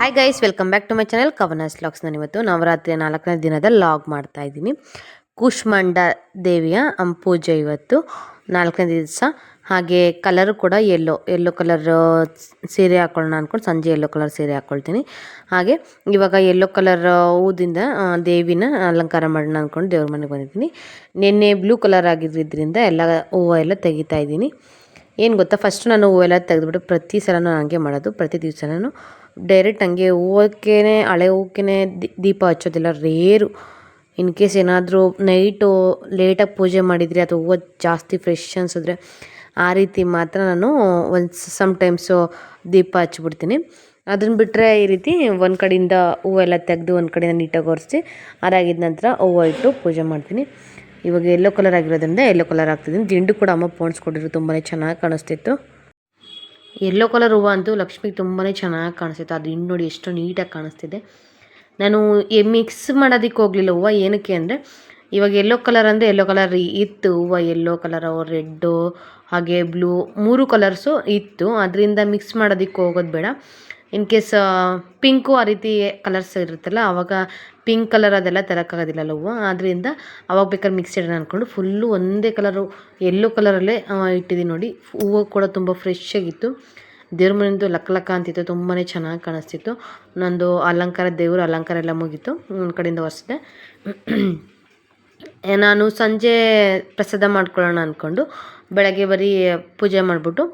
Hi guys welcome back to my channel Kavana's vlogs ಇವತ್ತು ನವರಾತ್ರಿಯ ನಾಲ್ಕನೇ ದಿನದ ಲಾಗ್ ಮಾಡ್ತಾ ಇದ್ದೀನಿ. ಕುಶ್ಮಂಡ ದೇವಿಯ ಅಂ, ಪೂಜೆ ಇವತ್ತು ನಾಲ್ಕನೇ ದಿವಸ. ಹಾಗೆ ಕಲರು ಕೂಡ ಎಲ್ಲೋ ಎಲ್ಲೋ ಕಲರ್ ಸೀರೆ ಹಾಕೊಳ್ಳೋಣ ಅಂದ್ಕೊಂಡು ಸಂಜೆ ಎಲ್ಲೋ ಕಲರ್ ಸೀರೆ ಹಾಕ್ಕೊಳ್ತೀನಿ ಹಾಗೆ ಇವಾಗ ಎಲ್ಲೋ ಕಲರ್ ಹೂದಿಂದ ದೇವಿನ ಅಲಂಕಾರ ಮಾಡೋಣ ಅಂದ್ಕೊಂಡು ದೇವ್ರ ಮನೆಗೆ ಬಂದಿದ್ದೀನಿ. ನಿನ್ನೆ ಬ್ಲೂ ಕಲರ್ ಆಗಿದ್ದರಿಂದ ಎಲ್ಲ ಹೂವು ಎಲ್ಲ ತೆಗಿತಾ ಇದ್ದೀನಿ. ಏನು ಗೊತ್ತಾ? ಫಸ್ಟ್ ನಾನು ಹೂವೆಲ್ಲ ತೆಗೆದುಬಿಟ್ಟು ಪ್ರತಿ ಸಲನೂ ಹಂಗೆ ಮಾಡೋದು. ಪ್ರತಿ ದಿವಸ ನಾನು ಡೈರೆಕ್ಟ್ ಹಂಗೆ ಹೂವಕ್ಕೇ ಹಳೆ ಹೂವಕ್ಕೇ ದೀಪ ಹಚ್ಚೋದಿಲ್ಲ ರೇರು ಇನ್ ಕೇಸ್ ಏನಾದರೂ ನೈಟು ಲೇಟಾಗಿ ಪೂಜೆ ಮಾಡಿದರೆ ಅಥವಾ ಹೂವು ಜಾಸ್ತಿ ಫ್ರೆಶ್ ಅನಿಸಿದ್ರೆ ಆ ರೀತಿ ಮಾತ್ರ ನಾನು ಒಂದು ಸಮ್ಟೈಮ್ಸು ದೀಪ ಹಚ್ಚಿಬಿಡ್ತೀನಿ. ಅದನ್ನು ಬಿಟ್ಟರೆ ಈ ರೀತಿ ಒಂದು ಕಡೆಯಿಂದ ಹೂವೆಲ್ಲ ತೆಗೆದು ಒಂದು ಕಡೆಯಿಂದ ನೀಟಾಗಿ ಒರೆಸಿ ಅದಾಗಿದ್ದ ನಂತರ ಹೂವು ಇಟ್ಟು ಪೂಜೆ ಮಾಡ್ತೀನಿ. ಇವಾಗ ಎಲ್ಲೋ ಕಲರ್ ಆಗಿರೋದ್ರಿಂದ ಎಲ್ಲೋ ಕಲರ್ ಆಗ್ತಿದ್ದೀನಿ ದಿಂಡು ಕೂಡ ಅಮ್ಮ ಪೋಣಿಸ್ಕೊಟ್ಟಿದ್ರು ತುಂಬಾ ಚೆನ್ನಾಗಿ ಕಾಣಿಸ್ತಿತ್ತು. ಎಲ್ಲೋ ಕಲರ್ ಹೂವು ಅಂತೂ ಲಕ್ಷ್ಮಿಗೆ ತುಂಬಾ ಚೆನ್ನಾಗಿ ಕಾಣಿಸ್ತಿತ್ತು. ಅದು ಇನ್ನು ನೋಡಿ ಎಷ್ಟು ನೀಟಾಗಿ ಕಾಣಿಸ್ತಿದೆ. ನಾನು ಮಿಕ್ಸ್ ಮಾಡೋದಕ್ಕೆ ಹೋಗಲಿಲ್ಲ ಹೂವು. ಏನಕ್ಕೆ ಅಂದರೆ, ಇವಾಗ ಎಲ್ಲೋ ಕಲರ್ ಅಂದರೆ ಎಲ್ಲೋ ಕಲರ್ ಇತ್ತು ಹೂವು. ಎಲ್ಲೋ ಕಲರ್ ರೆಡ್ಡು ಹಾಗೆ ಬ್ಲೂ ಮೂರು ಕಲರ್ಸು ಇತ್ತು. ಅದರಿಂದ ಮಿಕ್ಸ್ ಮಾಡೋದಕ್ಕೆ ಹೋಗೋದು ಬೇಡ. ಇನ್ ಕೇಸ್ ಪಿಂಕು ಆ ರೀತಿ ಕಲರ್ಸ್ ಇರುತ್ತಲ್ಲ ಆವಾಗ ಪಿಂಕ್ ಕಲರ್ ಅದೆಲ್ಲ ತರೋಕ್ಕಾಗೋದಿಲ್ಲಲ್ಲ ಹೂವು ಆದ್ದರಿಂದ ಅವಾಗ ಬೇಕಾದ್ರೆ ಮಿಕ್ಸ್ ಇಡೋಣ ಅಂದ್ಕೊಂಡು ಫುಲ್ಲು ಒಂದೇ ಕಲರು ಎಲ್ಲೋ ಕಲರಲ್ಲೇ ಇಟ್ಟಿದ್ದೀನಿ ನೋಡಿ. ಹೂವು ಕೂಡ ತುಂಬ ಫ್ರೆಶ್ ಆಗಿತ್ತು. ದೇವ್ರ ಮನೆಯದು ಲಕ್ಕ ಲಕ್ಕ ಅಂತಿತ್ತು ತುಂಬಾ ಚೆನ್ನಾಗಿ ಕಾಣಿಸ್ತಿತ್ತು. ನಂದು ಅಲಂಕಾರ, ದೇವ್ರ ಅಲಂಕಾರ ಎಲ್ಲ ಮುಗೀತು, ಒಂದು ಕಡೆಯಿಂದ ಒರೆಸಿದೆ. ನಾನು ಸಂಜೆ ಪ್ರಸಾದ ಮಾಡ್ಕೊಳ್ಳೋಣ ಅಂದ್ಕೊಂಡು ಬೆಳಗ್ಗೆ ಬರೀ ಪೂಜೆ ಮಾಡಿಬಿಟ್ಟು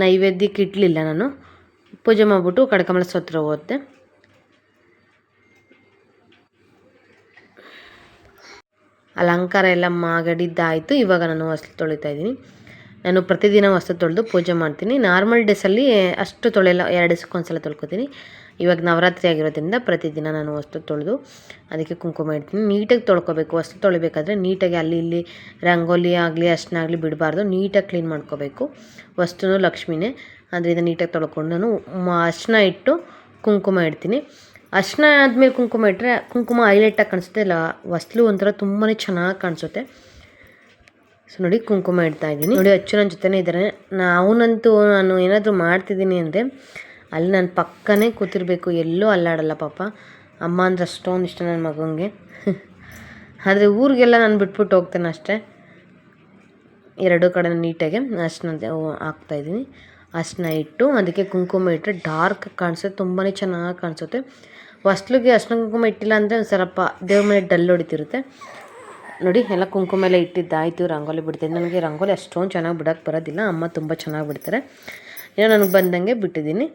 ನೈವೇದ್ಯಕ್ಕೆ ಇಡಲಿಲ್ಲ ನಾನು. ಪೂಜೆ ಮಾಡಿಬಿಟ್ಟು ಕಡಕಮಲ ಸ್ತೋತ್ರ ಓದಿದೆ ಅಲಂಕಾರ ಎಲ್ಲ ಮಾಗಡಿದ್ದಾಯಿತು. ಇವಾಗ ನಾನು ಹೊಸ್ಲು ತೊಳಿತಾ ಇದ್ದೀನಿ. ನಾನು ಪ್ರತಿದಿನ ವಸ್ತು ತೊಳೆದು ಪೂಜೆ ಮಾಡ್ತೀನಿ. ನಾರ್ಮಲ್ ಡೇಸಲ್ಲಿ ಅಷ್ಟು ತೊಳೆಯಲ್ಲ, ಎರಡು ದಿವಸಕ್ಕೆ ಒಂದ್ಸಲ ತೊಳ್ಕೊತೀನಿ. ಇವಾಗ ನವರಾತ್ರಿ ಆಗಿರೋದ್ರಿಂದ ಪ್ರತಿದಿನ ನಾನು ವಸ್ತು ತೊಳೆದು ಅದಕ್ಕೆ ಕುಂಕುಮ ಇಡ್ತೀನಿ. ನೀಟಾಗಿ ತೊಳ್ಕೊಬೇಕು. ಹೊಸ್ತು ತೊಳಿಬೇಕಾದ್ರೆ ನೀಟಾಗಿ ಅಲ್ಲಿ ಇಲ್ಲಿ ರಂಗೋಲಿ ಆಗಲಿ ಅಷ್ಟನ್ನಾಗಲಿ ಬಿಡಬಾರ್ದು. ನೀಟಾಗಿ ಕ್ಲೀನ್ ಮಾಡ್ಕೋಬೇಕು. ವಸ್ತುನೂ ಲಕ್ಷ್ಮಿನೇ. ಅದರಿಂದ ನೀಟಾಗಿ ತೊಳ್ಕೊಂಡು ನಾನು ಅರ್ಶಿನ ಇಟ್ಟು ಕುಂಕುಮ ಇಡ್ತೀನಿ. ಅರ್ಶಿನ ಆದಮೇಲೆ ಕುಂಕುಮ ಇಟ್ಟರೆ ಕುಂಕುಮ ಹೈಲೈಟಾಗಿ ಕಾಣಿಸುತ್ತೆ. ಇಲ್ಲ, ಹೊಸ್ಲು ಒಂಥರ ತುಂಬಾ ಚೆನ್ನಾಗಿ ಕಾಣಿಸುತ್ತೆ. ಸೊ ನೋಡಿ, ಕುಂಕುಮ ಇಡ್ತಾ ಇದ್ದೀನಿ. ನೋಡಿ, ಅಚ್ಚು ನನ್ನ ಜೊತೆನೇ ಇದ್ದಾರೆ ಅವನಂತೂ ನಾನು ಏನಾದರೂ ಮಾಡ್ತಿದ್ದೀನಿ ಅಂದರೆ ಅಲ್ಲಿ ನಾನು ಪಕ್ಕನೇ ಕೂತಿರ್ಬೇಕು. ಎಲ್ಲೂ ಅಲ್ಲಾಡಲ್ಲ ಪಾಪ. ಅಮ್ಮ ಅಂದ್ರೆ ಅಷ್ಟೊಂದು ಇಷ್ಟ ನನ್ನ ಮಗನಿಗೆ ಆದರೆ ಊರಿಗೆಲ್ಲ ನಾನು ಬಿಟ್ಬಿಟ್ಟು ಹೋಗ್ತೇನೆ ಅಷ್ಟೇ. ಎರಡೂ ಕಡೆ ನೀಟಾಗಿ ನಾನು ಹಾಕ್ತಾಯಿದ್ದೀನಿ ಅರ್ಶಿನ ಇಟ್ಟು ಅದಕ್ಕೆ ಕುಂಕುಮ ಇಟ್ಟರೆ ಡಾರ್ಕ್ ಕಾಣಿಸುತ್ತೆ ತುಂಬಾ ಚೆನ್ನಾಗಿ ಕಾಣಿಸುತ್ತೆ. ಹೊಸ್ಲಿಗೆ ಅರ್ಶಿನ ಕುಂಕುಮ ಇಟ್ಟಿಲ್ಲ ಅಂದರೆ ಒಂದು ಸ್ವಲ್ಪ ದೇವ್ರ ಮನೆ ಡಲ್ ಹೊಡಿತಿರುತ್ತೆ. ನೋಡಿ, ಎಲ್ಲ ಕುಂಕುಮ ಎಲ್ಲ ಇಟ್ಟಿದ್ದಾಯಿತು, ರಂಗೋಲಿ ಬಿಡ್ತೀನಿ. ನನಗೆ ರಂಗೋಲಿ ಅಷ್ಟೊಂದು ಚೆನ್ನಾಗಿ ಬಿಡೋಕ್ಕೆ ಬರೋದಿಲ್ಲ, ಅಮ್ಮ ತುಂಬ ಚೆನ್ನಾಗಿ ಬಿಡ್ತಾರೆ. ಏನೋ ನನಗೆ ಬಂದಂಗೆ ಬಿಟ್ಟಿದ್ದೀನಿ.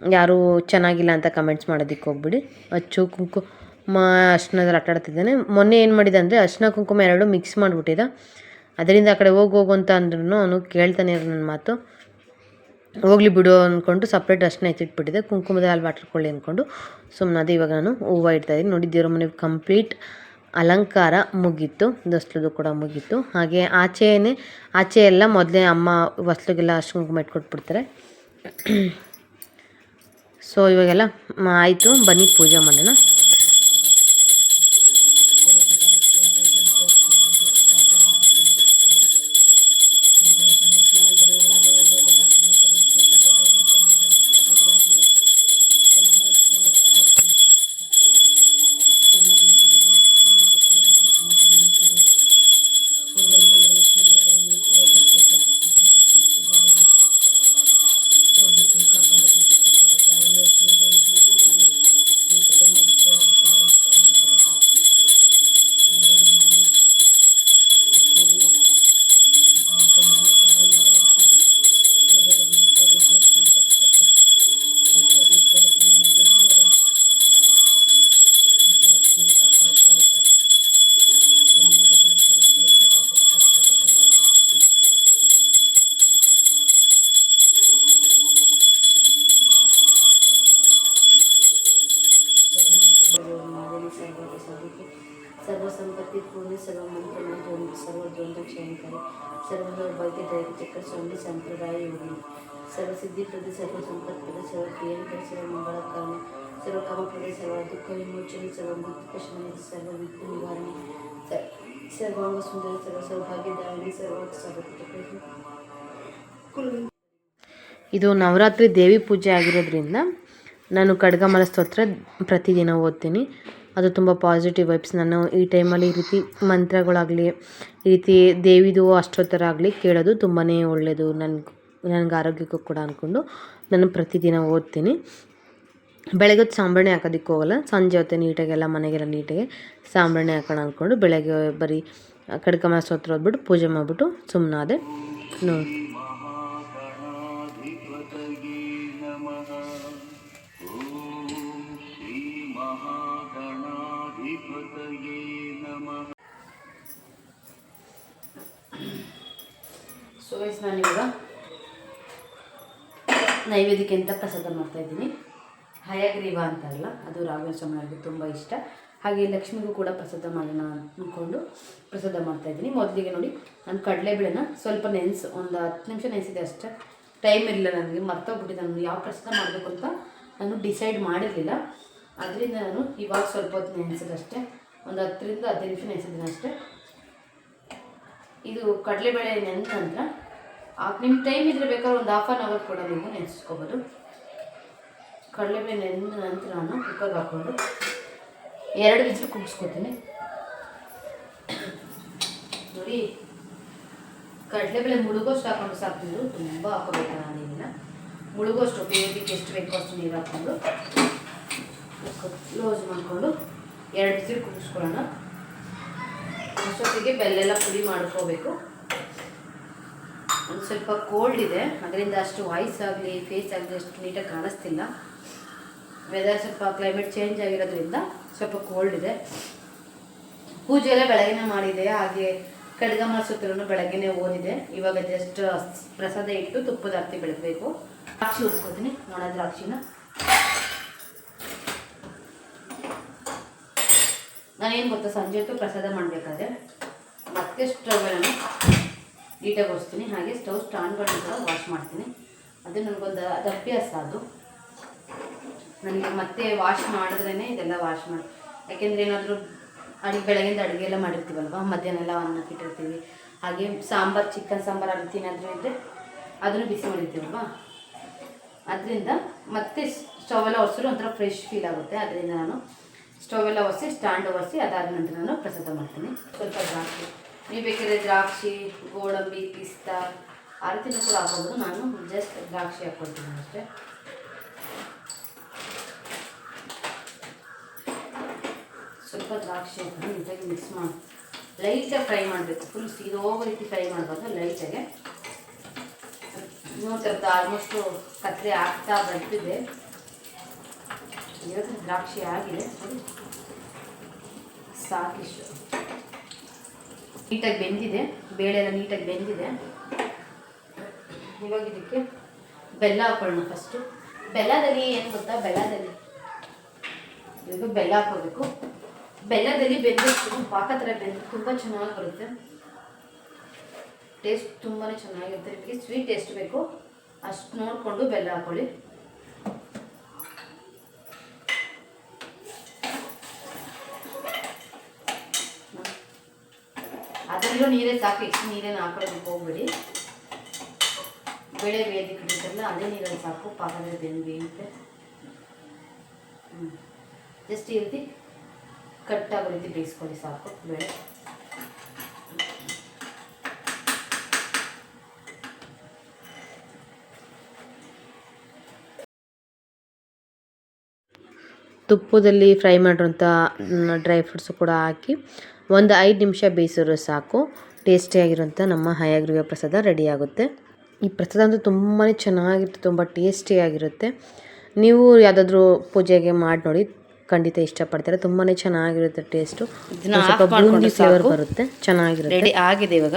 ಯಾರೂ ಚೆನ್ನಾಗಿಲ್ಲ ಅಂತ ಕಮೆಂಟ್ಸ್ ಮಾಡೋದಕ್ಕೆ ಹೋಗ್ಬಿಡಿ. ಅಚ್ಚು ಕುಂಕುಮ ಅರ್ಶಿನದಲ್ಲಿ ಆಟ ಆಡ್ತಿದ್ದಾನೆ ಮೊನ್ನೆ ಏನು ಮಾಡಿದೆ ಅಂದರೆ ಅರ್ಶಿನ ಕುಂಕುಮ ಎರಡು ಮಿಕ್ಸ್ ಮಾಡಿಬಿಟ್ಟಿದ್ದ ಅದರಿಂದ ಆ ಕಡೆ ಹೋಗಿ ಹೋಗು ಅಂತ ಅಂದ್ರೂ ಅವನು ಕೇಳ್ತಾನೆ ಇರೋ ನನ್ನ ಮಾತು. ಹೋಗ್ಲಿ ಬಿಡು ಅಂದ್ಕೊಂಡು ಸಪ್ರೇಟ್ ಅರ್ಶಿನ ಎತ್ತಿಟ್ಬಿಟ್ಟಿದೆ. ಕುಂಕುಮದ ಹಾಲು ವಾಟರ್ಕೊಳ್ಳಿ ಅಂದ್ಕೊಂಡು ಸುಮ್ಮನೆ ಇವಾಗ ನಾನು ಹೂವು ಇಡ್ತಾಯಿದ್ದೀನಿ ನೋಡಿ, ದೇವ್ರ ಮನೆ ಕಂಪ್ಲೀಟ್ ಅಲಂಕಾರ ಮುಗೀತು. ದಸ್ಲದು ಕೂಡ ಮುಗೀತು. ಹಾಗೆ ಆಚೆಯೇ ಆಚೆ ಎಲ್ಲ ಮೊದಲೇ ಅಮ್ಮ ಹೊಸ್ಲಿಗೆಲ್ಲ ಅಷ್ಟು ಕುಂಕುಮ ಇಟ್ಕೊಟ್ಬಿಡ್ತಾರೆ. ಸೊ ಇವಾಗೆಲ್ಲ ಆಯಿತು. ಬನ್ನಿ ಪೂಜೆ ಮಾಡೋಣ. ಸರ್ವಪ್ರಿಯಂಕರ ಸರ್ವಮಂಗಳಕಾರಣ ಸರ್ವಕಾಮಪ್ರದ ಸರ್ವ ದುಃಖ ವಿಮೋಚನೆ ಸರ್ವ ಮೃತ್ಯುಪಶಮನೆ ಸರ್ವ ವಿಘ್ನ ನಿವಾರಣೆ. ಸರ್ವಾಂಗ ಸುಂದರ, ಸರ್ವ ಸೌಭಾಗ್ಯದಾಯಿನಿ ಸರ್ವ ಸರ್ವ ಇದು ನವರಾತ್ರಿ ದೇವಿ ಪೂಜೆ ಆಗಿರೋದ್ರಿಂದ ನಾನು ಖಡ್ಗಮಲ ಸ್ತೋತ್ರ ಪ್ರತಿದಿನ ಓದ್ತೀನಿ. ಅದು ತುಂಬ ಪಾಸಿಟಿವ್ ವೈಬ್ಸ್ ನಾನು ಈ ಟೈಮಲ್ಲಿ ಈ ರೀತಿ ಮಂತ್ರಗಳಾಗಲಿ, ಈ ರೀತಿ ದೇವಿದು ಅಷ್ಟೋತ್ತರ ಆಗಲಿ ಕೇಳೋದು ತುಂಬಾ ಒಳ್ಳೆಯದು ನನ್ಗೆ. ನನಗೆ ಆರೋಗ್ಯಕ್ಕೂ ಕೂಡ ಅಂದ್ಕೊಂಡು ನಾನು ಪ್ರತಿದಿನ ಓದ್ತೀನಿ. ಬೆಳಗ್ಗೆ ಹೊತ್ತು ಸಾಂಬ್ರಾಣಿ ಹಾಕೋದಕ್ಕೆ ಹೋಗಲ್ಲ. ಸಂಜೆ ನೀಟಾಗಿ ಎಲ್ಲ ಮನೆಗೆಲ್ಲ ನೀಟಾಗಿ ಸಾಂಬ್ರಾಣಿ ಹಾಕೋಣ ಅಂದ್ಕೊಂಡು ಬೆಳಗ್ಗೆ ಬರೀ ಕಡ್ಕಮ ಸ್ತೋತ್ರ ಓದ್ಬಿಟ್ಟು ಪೂಜೆ ಮಾಡಿಬಿಟ್ಟು ಸುಮ್ಮನಾದೆ ನೋ ಸೊ ನಾನು ಇವಾಗ ನೈವೇದ್ಯಕ್ಕೆ ಅಂತ ಪ್ರಸಾದ ಮಾಡ್ತಾಯಿದ್ದೀನಿ ಹಯಗ್ರೀವ ಅಂತಾರಲ್ಲ ಅದು ಸ್ವಾಮಿಯವರಿಗೆ ತುಂಬ ಇಷ್ಟ. ಹಾಗೆ ಲಕ್ಷ್ಮಿಗೂ ಕೂಡ ಪ್ರಸಾದ ಮಾಡೋಣ ಅಂದ್ಕೊಂಡು ಪ್ರಸಾದ ಮಾಡ್ತಾಯಿದ್ದೀನಿ ಮೊದಲಿಗೆ ನೋಡಿ, ನಾನು ಕಡಲೆಬೇಳೆನ ಸ್ವಲ್ಪ ನೆನೆಸು, ಒಂದು ಹತ್ತು ನಿಮಿಷ ನೆನೆಸಿದೆ ಅಷ್ಟೇ. ಟೈಮ್ ಇರಲಿಲ್ಲ ನನಗೆ, ಮರ್ತೋಗ್ಬಿಟ್ಟಿದೆ. ನಾನು ಯಾವ ಪ್ರಸಾದ ಮಾಡಬೇಕು ಅಂತ ನಾನು ಡಿಸೈಡ್ ಮಾಡಿರಲಿಲ್ಲ. ಅದರಿಂದ ನಾನು ಇವಾಗ ಸ್ವಲ್ಪ ಹೊತ್ತು ನೆನೆಸಿದಷ್ಟೇ ಒಂದು ಹತ್ತರಿಂದ ಹದಿನೈದು ನಿಮಿಷ ನೆನೆಸಿದ್ದೀನಿ ಅಷ್ಟೇ. ಇದು ಕಡಲೆಬೇಳೆ ನೆನೆದ ನಿಮ್ಮ ಟೈಮ್ ಇದ್ರೆ ಬೇಕಾದ್ರೆ ಒಂದು ಹಾಫ್ ಆನ್ ಅವರ್ ಕೂಡ ನೀವು ನೆನೆಸ್ಕೋಬೋದು. ಕಡಲೆಬೇಳೆ ನೆನೆದ ನಂತರ ನಾನು ಕುಕ್ಕರ್ಗೆ ಹಾಕ್ಕೊಂಡು ಎರಡು ವಿಸಿಲ್ ಕುಗ್ಸ್ಕೊತೀನಿ. ನೋಡಿ ಕಡಲೆಬೇಳೆ ಮುಳುಗೋಷ್ಟು ಹಾಕೊಂಡು ಸಾಕ್ತಿದ್ರು, ತುಂಬ ಹಾಕೋಬೇಕು ನಾನೇನಿಲ್ಲ ಮುಳುಗೋಷ್ಟು ಬೇಬಿಗೆ ಎಷ್ಟು ಬೇಕೋ ಅಷ್ಟು ನೀರು ಹಾಕ್ಕೊಂಡು ಕ್ಲೋಸ್ ಮಾಡಿಕೊಂಡು ಎರಡು ಬಿಸಿಲು ಕುಗ್ಸ್ಕೊಳ್ಳೋಣ. ಅಷ್ಟೊತ್ತಿಗೆ ಬೆಲ್ಲೆಲ್ಲ ಪುಡಿ ಮಾಡ್ಕೋಬೇಕು. ಒಂದು ಸ್ವಲ್ಪ ಕೋಲ್ಡ್ ಇದೆ. ಅದರಿಂದ ಅಷ್ಟು ವಾಯ್ಸ್ ಆಗಲಿ ಫೇಸ್ ಆಗಲಿ ಅಷ್ಟು ನೀಟಾಗಿ ಕಾಣಿಸ್ತಿಲ್ಲ. ವೆದರ್ ಸ್ವಲ್ಪ ಕ್ಲೈಮೇಟ್ ಚೇಂಜ್ ಆಗಿರೋದ್ರಿಂದ ಸ್ವಲ್ಪ ಕೋಲ್ಡ್ ಇದೆ. ಪೂಜೆ ಎಲ್ಲ ಬೆಳಗ್ಗೆ ಮಾಡಿದೆ. ಹಾಗೆ ಕಡ್ಗಮ ಸೂತ್ರನು ಬೆಳಗ್ಗೆ ಓದಿದೆ. ಇವಾಗ ಜಸ್ಟ್ ಪ್ರಸಾದ ಇಟ್ಟು ತುಪ್ಪದ ಅರ್ತಿ ಬೆಳಗಬೇಕು. ದ್ರಾಕ್ಷಿ ಉಟ್ಕೋತೀನಿ ಒಣ ದ್ರಾಕ್ಷಿನ. ನಾನೇನು ಗೊತ್ತಾ, ಸಂಜೆ ಹೊತ್ತು ಪ್ರಸಾದ ಮಾಡಬೇಕಾದ್ರೆ ಮತ್ತೆ ಸ್ಟವ್ಗಳನ್ನು ನೀಟಾಗಿ ಒರೆಸ್ತೀನಿ. ಹಾಗೆ ಸ್ಟವ್ ಸ್ಟ್ಯಾಂಡ್ಗಳನ್ನ ಕೂಡ ವಾಶ್ ಮಾಡ್ತೀನಿ. ಅದು ನನಗೊಂದು, ಅದು ಅಭ್ಯಾಸ ಅದು. ನನಗೆ ಮತ್ತೆ ವಾಶ್ ಮಾಡಿದ್ರೇ ಇದೆಲ್ಲ ವಾಶ್ ಮಾಡಿ, ಯಾಕೆಂದರೆ ಏನಾದರೂ ಅಡುಗೆ, ಬೆಳಗಿಂದ ಅಡುಗೆ ಎಲ್ಲ ಮಾಡಿರ್ತೀವಲ್ವ? ಮಧ್ಯಾಹ್ನ ಎಲ್ಲ ಅನ್ನಕ್ಕೆ ಇಟ್ಟಿರ್ತೀವಿ ಹಾಗೆ ಸಾಂಬಾರು, ಚಿಕನ್ ಸಾಂಬಾರು ಅದು ತಿನ್ನೋದ್ರೆ ಇದ್ದರೆ ಅದನ್ನು ಬಿಸಿ ಮಾಡಿರ್ತೀವಲ್ವ? ಅದರಿಂದ ಮತ್ತೆ ಸ್ಟವ್ ಎಲ್ಲ ಒರೆಸಿದ್ರು ಒಂಥರ ಫ್ರೆಶ್ ಫೀಲ್ ಆಗುತ್ತೆ. ಅದರಿಂದ ನಾನು ಸ್ಟವ್ ಎಲ್ಲ ಒರೆಸಿ, ಸ್ಟ್ಯಾಂಡ್ ಒರೆಸಿ ಅದಾದ ನಂತರ ನಾನು ಪ್ರಸಾದ ಮಾಡ್ತೀನಿ. ಸ್ವಲ್ಪ ದ್ರಾಕ್ಷಿ ನೀವು ಬೇಕಾದ್ರೆ ದ್ರಾಕ್ಷಿ, ಗೋಡಂಬಿ, ಪಿಸ್ತಾ, ಆ ರೀತಿನೂ ಕೂಡ ಹಾಕೋಬೋದು. ನಾನು ಜಸ್ಟ್ ದ್ರಾಕ್ಷಿ ಹಾಕ್ಕೊಳ್ತೀನಿ ಅಷ್ಟೇ. ಸ್ವಲ್ಪ ದ್ರಾಕ್ಷಿ ಹಾಕೊಂಡು ನೀಟಾಗಿ ಮಿಕ್ಸ್ ಮಾಡಿ. ಲೈಟಾಗಿ ಫ್ರೈ ಮಾಡಬೇಕು. ಫುಲ್ ಸೀದೋಗೋ ರೀತಿ ಫ್ರೈ ಮಾಡಬಾರ್ದು. ಲೈಟಾಗೆ ನೋಡ್ತಿರುತ್ತೆ ಆಲ್ಮೋಸ್ಟು ಕತ್ಲೆ ಆಗ್ತಾ ಬರ್ತಿದೆ. ಇವತ್ತು ದ್ರಾಕ್ಷಿ ಆಗಿದೆ. ಸಾಕಿಷ್ಟು. ನೀಟಾಗಿ ಬೆಂದಿದೆ ಬೇಳೆ ಎಲ್ಲ ನೀಟಾಗಿ ಬೆಂದಿದೆ. ಇವಾಗ ಇದಕ್ಕೆ ಬೆಲ್ಲ ಹಾಕೊಳ್ಳೋಣ ಫಸ್ಟು ಬೆಲ್ಲದಲ್ಲಿ ಏನು ಗೊತ್ತಾ? ಬೆಲ್ಲದಲ್ಲಿ ಇದು ಬೆಲ್ಲ ಹಾಕೋಬೇಕು ಬೆಲ್ಲದಲ್ಲಿ ಬೆಂದಿರ್ತೀವಿ ಪಾಕ ಥರ ಬೆಂದು ತುಂಬ ಚೆನ್ನಾಗಿ ಬರುತ್ತೆ. ಟೇಸ್ಟ್ ತುಂಬಾ ಚೆನ್ನಾಗಿರುತ್ತೆ. ನಿಮಗೆ ಸ್ವೀಟ್ ಟೇಸ್ಟ್ ಬೇಕು. ಅಷ್ಟು ನೋಡಿಕೊಂಡು ಬೆಲ್ಲ ಹಾಕೊಳ್ಳಿ. ಅದರಲ್ಲೂ ನೀರೇ ಸಾಕು, ಹೆಚ್ಚು ನೀರೇನು ಹಾಕೊಳ್ಳೋದಕ್ಕೆ ಹೋಗ್ಬೇಡಿ. ಬೆಳೆ ಬೇಯದಕ್ಕೆ ಇಟ್ಟಿರ್ತಾರಲ್ಲ ಅದೇ ನೀರಲ್ಲಿ ಸಾಕು ಪಾಕದಲ್ಲಿ ಬೆಂದು ಬೇಯುತ್ತೆ. ಹ್ಞೂ ಜಸ್ಟ್ ಈ ರೀತಿ ಕಟ್ಟಾಗೋ ರೀತಿ ಬೇಯಿಸ್ಕೊಳ್ಳಿ ಸಾಕು ಬೇಳೆ. ತುಪ್ಪದಲ್ಲಿ ಫ್ರೈ ಮಾಡಿರೋಂಥ ಡ್ರೈ ಫ್ರೂಟ್ಸು ಕೂಡ ಹಾಕಿ ಒಂದು ಐದು ನಿಮಿಷ ಬೇಯಿಸಿದ್ರೆ ಸಾಕು. ಟೇಸ್ಟಿಯಾಗಿರುವಂಥ ನಮ್ಮ ಹಯಗ್ರೀವ ಪ್ರಸಾದ ರೆಡಿಯಾಗುತ್ತೆ. ಈ ಪ್ರಸಾದ ಅಂತೂ ತುಂಬಾ ಚೆನ್ನಾಗಿರುತ್ತೆ ತುಂಬ ಟೇಸ್ಟಿಯಾಗಿರುತ್ತೆ. ನೀವು ಯಾವುದಾದ್ರೂ ಪೂಜೆಗೆ ಮಾಡಿ ನೋಡಿ ಖಂಡಿತ ಇಷ್ಟಪಡ್ತಾರೆ. ತುಂಬಾ ಚೆನ್ನಾಗಿರುತ್ತೆ ಟೇಸ್ಟು. ಸ್ವಲ್ಪ off ಬೂಂದಿ ಫ್ಲೇವರ್ ಬರುತ್ತೆ ಚೆನ್ನಾಗಿರುತ್ತೆ. ರೆಡಿ ಆಗಿದೆ ಇವಾಗ.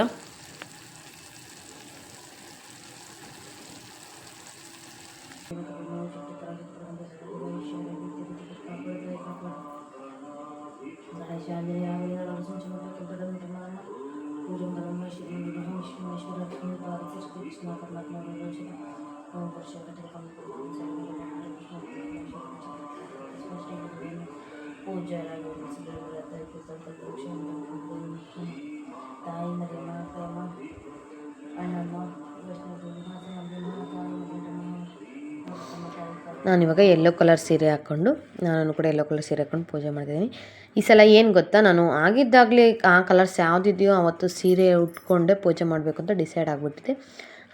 ನಾನು ಇವಾಗ ನಾನಿವಾಗ ಎಲ್ಲೋ ಕಲರ್ ಸೀರೆ ಹಾಕ್ಕೊಂಡು, ನಾನು ಕೂಡ ಎಲ್ಲೋ ಕಲರ್ ಸೀರೆ ಹಾಕ್ಕೊಂಡು ಪೂಜೆ ಮಾಡ್ತಿದ್ದೀನಿ. ಈ ಸಲ ಏನು ಗೊತ್ತಾ, ನಾನು ಆಗಿದ್ದಾಗಲೇ ಆ ಕಲರ್ಸ್ ಯಾವುದಿದೆಯೋ ಆವತ್ತು ಸೀರೆ ಉಟ್ಕೊಂಡೇ ಪೂಜೆ ಮಾಡಬೇಕು ಅಂತ ಡಿಸೈಡ್ ಆಗಿಬಿಟ್ಟಿದೆ.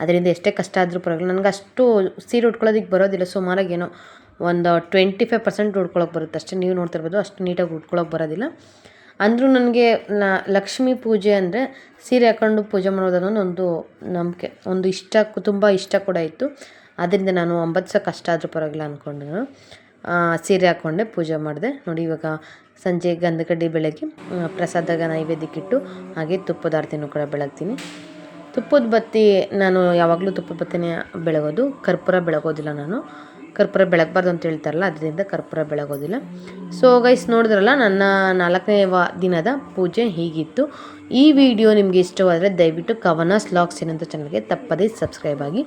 ಅದರಿಂದ ಎಷ್ಟೇ ಕಷ್ಟ ಆದರೂ ಪರವಾಗಿಲ್ಲ. ನನಗೆ ಅಷ್ಟು ಸೀರೆ ಉಟ್ಕೊಳ್ಳೋದಕ್ಕೆ ಬರೋದಿಲ್ಲ. ಸುಮಾರಾಗಿ ಏನೋ ಒಂದು ಟ್ವೆಂಟಿ ಫೈವ್ ಪರ್ಸೆಂಟ್ ಉಟ್ಕೊಳ್ಳೋಕೆ ಬರುತ್ತೆ ಅಷ್ಟೇ. ನೀವು ನೋಡ್ತಿರ್ಬೋದು ಅಷ್ಟು ನೀಟಾಗಿ ಉಟ್ಕೊಳ್ಳೋಕೆ ಬರೋದಿಲ್ಲ. ಅಂದರೂ ನನಗೆ ಲಕ್ಷ್ಮೀ ಪೂಜೆ ಅಂದರೆ ಸೀರೆ ಹಾಕ್ಕೊಂಡು ಪೂಜೆ ಮಾಡೋದು ಅನ್ನೋದು ಒಂದು ನಂಬಿಕೆ. ಒಂದು ಇಷ್ಟ, ತುಂಬ ಇಷ್ಟ ಕೂಡ ಇತ್ತು. ಅದರಿಂದ ನಾನು ಒಂಬತ್ತು ಸಾವಿರ ಕಷ್ಟ ಆದರೂ ಪರವಾಗಿಲ್ಲ ಅಂದ್ಕೊಂಡು ಸೀರೆ ಹಾಕ್ಕೊಂಡೆ ಪೂಜೆ ಮಾಡಿದೆ. ನೋಡಿ ಇವಾಗ ಸಂಜೆ ಗಂಧಕಡ್ಡಿ ಬೆಳಗ್ಗೆ ಪ್ರಸಾದಾಗ ಪ್ರಸಾದ ನೈವೇದ್ಯಕ್ಕಿಟ್ಟು ಹಾಗೆ ತುಪ್ಪದಾರ್ತಿನೂ ಕೂಡ ಬೆಳಗ್ತೀನಿ. ತುಪ್ಪದ ಬತ್ತಿ ನಾನು ಯಾವಾಗಲೂ ತುಪ್ಪದ ಬತ್ತಿನೇ ಬೆಳಗೋದು. ಕರ್ಪೂರ ಬೆಳಗೋದಿಲ್ಲ ನಾನು. ಕರ್ಪೂರ ಬೆಳಗಬಾರ್ದು ಅಂತ ಹೇಳ್ತಾರಲ್ಲ, ಅದರಿಂದ ಕರ್ಪೂರ ಬೆಳಗೋದಿಲ್ಲ. ಸೊ ಗೈಸ್ ನೋಡಿದ್ರಲ್ಲ, ನನ್ನ ನಾಲ್ಕನೇ ವ, ದಿನದ ಪೂಜೆ ಹೀಗಿತ್ತು. ಈ ವಿಡಿಯೋ ನಿಮಗೆ ಇಷ್ಟವಾದರೆ ದಯವಿಟ್ಟು ಕವನ ಸ್ಲಾಗ್ಸ್ ಏನಂತ ಚಾನಲ್ಗೆ ತಪ್ಪದೇ ಸಬ್ಸ್ಕ್ರೈಬ್ ಆಗಿ.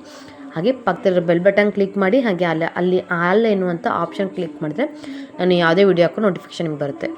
ಹಾಗೆ ಪಕ್ಕದಲ್ಲಿರೋ ಬೆಲ್ ಬಟನ್ ಕ್ಲಿಕ್ ಮಾಡಿ, ಹಾಗೆ ಅಲ್ಲಿ ಅಲ್ಲಿ ಆಲ್ ಎನ್ನುವಂಥ ಆಪ್ಷನ್ ಕ್ಲಿಕ್ ಮಾಡಿದ್ರೆ ನಾನು ಯಾವುದೇ ವಿಡಿಯೋ ಹಾಕೋ ನೋಟಿಫಿಕೇಶನ್ ನಿಮ್ಗೆ ಬರುತ್ತೆ.